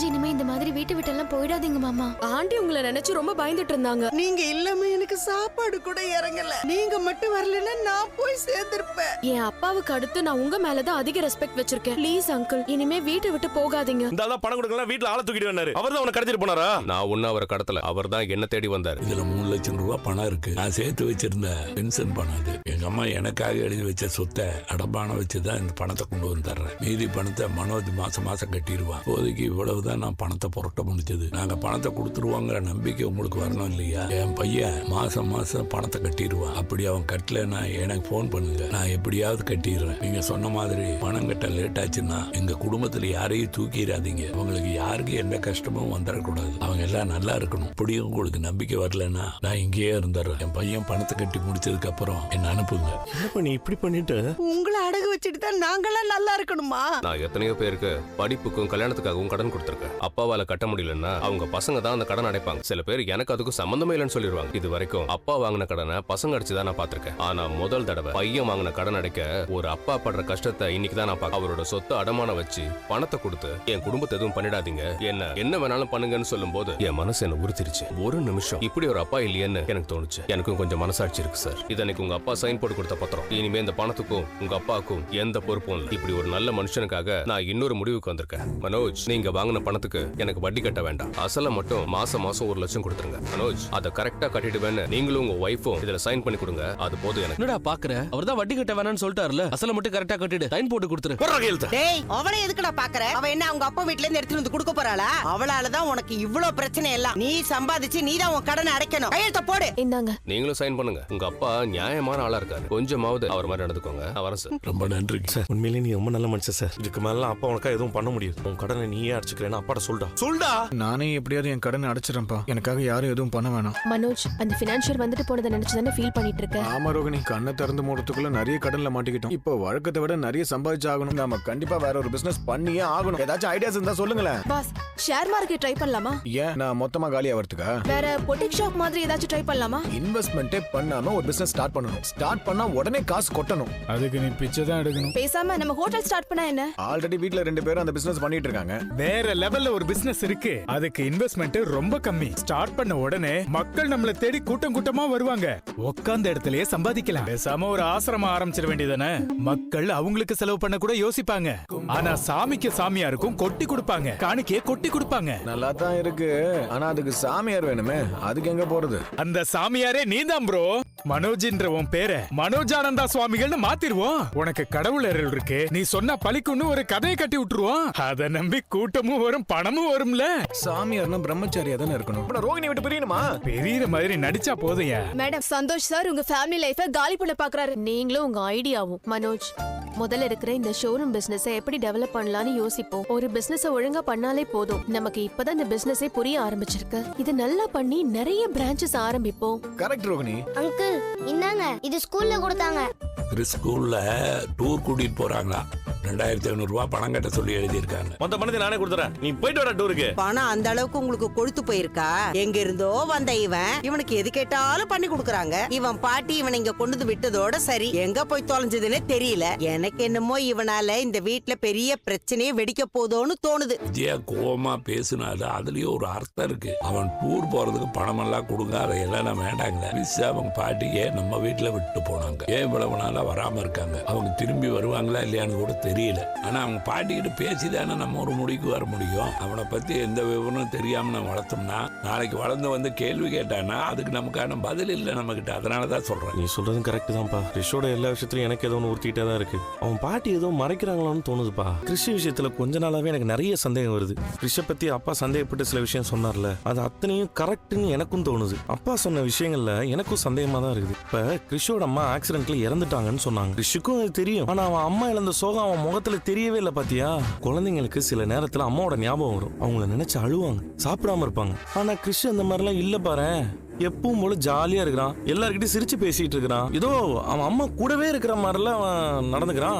செஞ்சு இனிமே இந்த மாதிரி வீட்டை விட்டெல்லாம் போயிடாதீங்க மாமா. ஆண்டி உங்களை நினைச்சு ரொம்ப பயந்துட்டு இருந்தாங்க. நீங்க இல்லாம எனக்கு சாப்பாடு கூட இறங்கல. நீங்க மட்டும் வரலன்னா நான் போய் சேர்ந்திருப்பேன். என் அப்பாவுக்கு அடுத்து நான் உங்க மேலதான் அதிக ரெஸ்பெக்ட் வச்சிருக்கேன். ப்ளீஸ் அங்கிள் இனிமே வீட்டை விட்டு போகாதீங்க. இந்த பணம் கொடுக்கலாம். வீட்டுல ஆளை தூக்கிட்டு வந்தாரு. அவர் தான் அவனை கடத்திட்டு போனாரா? நான் ஒன்னும் அவரை கடத்தல. அவர் தான் என்ன தேடி வந்தார். இதுல மூணு லட்சம் ரூபாய் பணம் இருக்கு. நான் சேர்த்து வச்சிருந்த பென்ஷன் பணம் அது. எங்க அம்மா எனக்காக எழுதி வச்ச சொத்தை அடமானம் வச்சுதான் இந்த பணத்தை கொண்டு வந்து தர்றேன். மீதி பணத்தை மனோஜ் மாசம் மாசம் கட்டிடுவான். இப்போதைக்கு இவ்வளவுதான். நான் பணத்தை புரட்ட முடிஞ்சது. நாங்க பணத்தை கொடுத்துருவோங்கிற நம்பிக்கை உங்களுக்கு வரணும் இல்லையா? என் பையன் மாசம் மாசம் பணத்தை கட்டிடுவான் அப்படி அவன் கட்டலைன்னா எனக்கு ஃபோன் பண்ணுங்க. நான் எப்படியாவது கட்டிடுறேன். நீங்க சொன்ன மாதிரி பணம் கட்ட லேட் ஆச்சுன்னா எங்க குடும்பத்துல யாரையும் தூக்கிடாதீங்க. அவங்களுக்கு யாருக்கு எந்த கஷ்டமும் வந்துடக்கூடாது அவங்க எல்லாம் நல்லா இருக்கணும். இப்படியும் உங்களுக்கு நம்பிக்கை வரலன்னா நான் இங்கேயே இருந்துடுறேன். என் பையன் பணத்தை கட்டி முடிச்சதுக்கு அப்புறம் என்ன அனுப்புங்க. என்னப்பா நீ இப்படி பண்ணிட்டு? உங்களை அடகு வச்சுட்டு தான் நாங்களாம் நல்லா இருக்கணுமா? நான் எத்தனையோ பேருக்கு படிப்புக்கும் கல்யாணத்துக்காகவும் கடன் கொடுத்துருக்கேன். அப்பாவால கட்ட முடியலன்னா அவங்க பசங்க தான் அந்த கடன் அடைப்பாங்க. சில பேர் எனக்கு அதுக்கும் சம்பந்தமே இல்லைன்னு சொல்லிடுவாங்க. இது வரைக்கும் அப்பா வாங்கின கடனை பசங்க அடிச்சு தான் நான் பார்த்திருக்கேன். ஆனா முதல் தடவை பையன் வாங்கின கடன் அடைக்க ஒரு அப்பா படுற கஷ்டத்தை இன்னைக்கு தான் நான் பார்க்க அவரோட சொத்தை அடமானம் வச்சு பணத்தை கொடுத்து என் குடும்பத்தை எதுவும் பண்ணிடாதீங்க. என்ன என்ன வேணாலும் பண்ணுங்கன்னு சொல்லும்போது என் மனசு என்ன உறுத்திருச்சு. ஒரு நிமிஷம். இப்படி ஒரு அப்பா இல்லையேன்னு எனக்கு தோணுச்சு. எனக்கும் கொஞ்சம் மனசாட்சி இருக்கு சார். இதனைக்கு உங்க அப்பா சைன் போட்டு கொடுத்த பத்திரம். இனிமே இந்த பணத்துக்கும் உங்க அப்பாவுக்கும் எந்த பொறுப்பும் இல்லை. இப்படி ஒரு நல்ல மனுஷனுக்காக நான் இன்னொரு முடிவுக்கு வந்திருக்கேன். மனோஜ் நீங்க வாங்கின பணத்துக்கு எனக்கு வட்டி கட்ட வேண்டாம். அசலை மட்டும் மாசம் மாசம் ஒரு லட்சம் கொடுத்துருங்க. மனோஜ் அதை கரெக்டா கட்டிடுவேன்னு நீங்களும் உங்க ஒய்ஃபும் இதுல சைன் பண்ணி கொடுங்க. அது போதும் எனக்கு. என்னடா பாக்குற? அவர் தான் வட்டி கட்ட வேணாம்னு சொல்லிட்டாருல அசல மட்டும் கரெக்டா கட்டிடு. டைன் போட்டு கொடுத்துரு. போடுற கையெழுத்த டேய் அவளை எதுக்குடா பாக்குற? அவ என்ன அவங்க அப்பா வீட்ல இருந்து எடுத்துட்டு வந்து கொடுக்க போறாளா? அவளாலதான் உனக்கு இவ்ளோ பிரச்சனை எல்லாம். நீ சம்பாதிச்சு நீ தான் உன் கடனை அடைக்கணும். கையெழுத்த போடு. இந்தாங்க. நீங்களும் சைன் பண்ணுங்க. உங்க அப்பா நியாயமான ஆளா இருக்காரு. கொஞ்சமாவது அவர் மாதிரி நடந்துக்கோங்க. நான் வரேன் சார் ரொம்ப நன்றி சார் உண்மையிலேயே நீ ரொம்ப நல்ல மனுஷன் சார் இதுக்கு மேல அப்பா உனக்கா எதுவும் பண்ண முடியாது. உன் கடனை நீயே அடிச்சுக்கிறேன்னு அப்பாட்ட சொல்டா சொல்டா. நானே எப்படியாவது என் கடனை அடைச்சிடறேன்ப்பா. எனக்காக யாரும் எதுவும் பண்ண வேணாம். மனோஜ் அந்த பினான்சியர் வந்துட்டு போனதை நினைச்சு தானே ஃபீல் பண்ணிட்டு இருக்க ஆமா ரோகிணி. கண்ணை திறந்து மூடுறதுக்குள்ள நிறைய கடன்ல மாட்டிக்கிட்டோம். இப்போ வழக்கத்தை விட நிறைய சம்பாதிச்சு ஆகணும் நாம கண்டிப்பா வேற ஒரு பிசினஸ் பண்ணியே ஆகணும். ஏதாச்சும் ஐடியாஸ் இருந்தா சொல்லுங்களேன். பாஸ் ஷேர் மார்க்கெட் ட்ரை பண்ணலாமா? ஏன்? நான் மொத்தமா காலி ஆகிறதுக்கா வேற பொட்டிக் ஷாப் மாதிரி ஏதாச்சும் ட்ரை பண்ணலாமா? இன்வெஸ்ட்மெண்ட்டே பண்ணாம ஒரு பிசினஸ் ஸ்டார்ட் பண்ணணும். ஸ்டார்ட் பண்ணா உடனே காசு கொட்டணும். அதுக்கு நீ பிச்சை தான் எடுக்கணும். பேசாம நம்ம ஹோட்டல் ஸ்டார்ட் பண்ணா என்ன? ஆல்ரெடி வீட்ல ரெண்டு பேரும் அந்த பிசினஸ் பண்ணிட்டு இருக்காங்க. வேற லெவல்ல ஒரு பிசினஸ் இருக்கு. அதுக்கு இன்வெஸ்ட்மெண்ட் ரொம்ப கம்மி. ஸ்டார்ட் பண்ண உடனே மக்கள் நம்மள தேடி கூட்டம் கூட்டமா வருவாங்க. உட்கார்ந்த இடத்துலயே சம்பாதிக்கலாம். பேசாம ஒரு ஆசிரமம் ஆரம்பிச்சிட வேண்டியதானே மக்கள் அவங்களுக்கு செலவு பண்ண கூட யோசிப்பாங்க. ஆனா சாமிக்கு சாமியாருக்கும் கொட்டி கொடுப்பாங்க. காணிக்கைய கொட்டி கொடுப்பாங்க. நல்லா தான் இருக்கு. ஆனா அதுக்கு சாமியார் வேணுமே. அதுக்கு எங்க போறது? அந்த சாமியாரே நீதான் ப்ரோ மனோஜ்ன்ற உன் பேரை மனோஜானந்தா சுவாமிகள்னு மாத்திருவோம். உனக்கு கடவுள் அருள் இருக்கு. நீ சொன்னா பலிக்குன்னு ஒரு கதையை கட்டி விட்டுருவோம். அத நம்பி கூட்டமும் வரும் பணமும் வரும்ல. சாமியார்னா பிரம்மச்சாரியா தானே இருக்கணும். இப்ப நான் ரோகிணி விட்டு பிரியணுமா? பெரிய மாதிரி நடிச்சா போதையா மேடம் சந்தோஷ் சார் உங்க ஃபேமிலி லைஃப காலி பண்ண பாக்குறாரு. நீங்களும் உங்க ஐடியாவும். மனோஜ் முதல்ல இருக்கிற இந்த ஷோரூம் பிசினஸ் எப்படி டெவலப் பண்ணலாம்னு யோசிப்போம். ஒரு பிசினஸ் ஒழுங்கா பண்ணாலே போதும். நமக்கு இப்பதான் இந்த பிசினஸே புரிய ஆரம்பிச்சிருக்கு. இது நல்லா பண்ணி நிறைய பிரான்ச்சஸ் ஆரம்பிப்போம். கரெக்ட் ரோகிணி. அங்கிள் இந்தாங்க இது ஸ்கூல்ல கொடுத்தாங்க. ஒரு ஸ்கூல்ல டூர் கூட்டிட்டு போறாங்களா? ரெண்டாயிரத்தி ஐநூறு ரூபாய் பணம் கட்ட சொல்லி எழுதியிருக்காங்க. மொத்த பணத்தை நானே கொடுத்துறேன். நீ போயிட்டு வர டூருக்கு. பணம் அந்த அளவுக்கு உங்களுக்கு கொழுத்து போயிருக்கா? எங்க இருந்தோ வந்த இவன் இவனுக்கு எது கேட்டாலும் பண்ணி கொடுக்கறாங்க. இவன் பாட்டி இவனை இங்க கொண்டு வந்து விட்டதோட சரி. எங்க போய் தொலைஞ்சதுன்னே தெரியல. எனக்கு என்னமோ இவனால இந்த வீட்ல பெரிய பிரச்சனையே வெடிக்க போதோன்னு தோணுது. விஜயா கோவமா பேசினாலும் அதுலயும் ஒரு அர்த்தம் இருக்கு. அவன் டூர் போறதுக்கு பணம் எல்லாம் கொடுங்க அதையெல்லாம் நான் வேண்டாங்க. மிஸ் அவங்க பாட்டியே நம்ம வீட்டுல விட்டு போனாங்க. ஏன் இவ்வளவு நாளா வராம இருக்காங்க? அவங்க திரும்பி வருவாங்களா இல்லையான்னு கூட தெரியல. ஆனா அவங்க பாட்டிக்கிட்ட பேசிதானே நம்ம ஒரு முடிவுக்கு வர முடியும். அவனை பத்தி எந்த விவரமும் தெரியாம நம்ம வளர்த்தோம்னா நாளைக்கு வளர்ந்து வந்து கேள்வி கேட்டானா அதுக்கு நமக்கான பதில் இல்லை நம்ம கிட்ட அதனாலதான் சொல்றேன். நீ சொல்றதும் கரெக்ட் தான்ப்பா. கிறிஷோட எல்லா விஷயத்திலும் எனக்கு ஏதோ ஒன்று உறுத்திக்கிட்டே தான் இருக்கு. அவன் பாட்டி ஏதோ மறைக்கிறாங்களான்னு தோணுதுப்பா. கிறிஷ் விஷயத்துல கொஞ்ச நாளாவே எனக்கு நிறைய சந்தேகம் வருது. கிறிஷை பத்தி அப்பா சந்தேகப்பட்டு சில விஷயம் சொன்னார்ல. அது அத்தனையும் கரெக்ட்னு எனக்கும் தோணுது. அப்பா சொன்ன விஷயங்கள்ல எனக்கும் சந்தேகமா தான் இருக்குது. இப்ப கிறிஷோட அம்மா ஆக்சிடென்ட்ல இறந்துட்டாங்கன்னு சொன்னாங்க. கிறிஷுக்கும் அது தெரியும். ஆனா அவன் அம்மா இழந்த சோகம் அவன் முகத்துல தெரியவே இல்லை பாத்தியா? குழந்தைங்களுக்கு சில நேரத்துல அம்மாவோட ஞாபகம் வரும். அவங்கள நினைச்சு அழுவாங்க சாப்பிடாம இருப்பாங்க. ஆனா கிறிஷ் அந்த மாதிரிலாம் இல்ல பாரு. எப்பவும் போல ஜாலியா இருக்கிறான். எல்லார்கிட்டயும் சிரிச்சு பேசிட்டு இருக்கிறான். ஏதோ அவன் அம்மா கூடவே இருக்கிற மாதிரிலாம் அவன் நடந்துக்கிறான்.